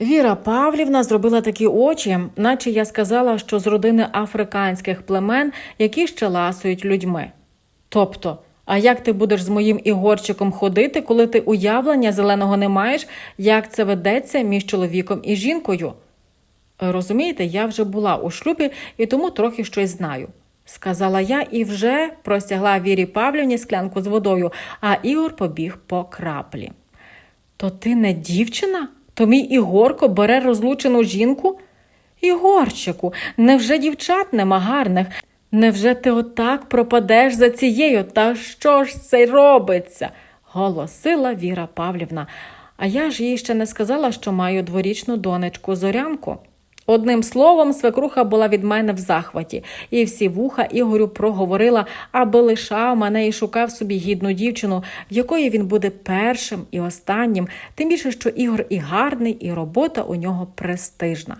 Віра Павлівна зробила такі очі, наче я сказала, що з родини африканських племен, які ще ласують людьми. Тобто, а як ти будеш з моїм Ігорчиком ходити, коли ти уявлення зеленого не маєш, як це ведеться між чоловіком і жінкою? Розумієте, я вже була у шлюбі і тому трохи щось знаю. Сказала я і вже простягла Вірі Павлівні склянку з водою, а Ігор побіг по краплі. То ти не дівчина? То мій Ігорко бере розлучену жінку? Ігорчику, невже дівчат нема гарних? Невже ти отак пропадеш за цією? Та що ж це робиться? голосила Віра Павлівна. А я ж їй ще не сказала, що маю дворічну донечку зорянку. Одним словом, свекруха була від мене в захваті, і всі вуха Ігорю проговорила, аби лишав мене і шукав собі гідну дівчину, в якої він буде першим і останнім, тим більше, що Ігор і гарний, і робота у нього престижна.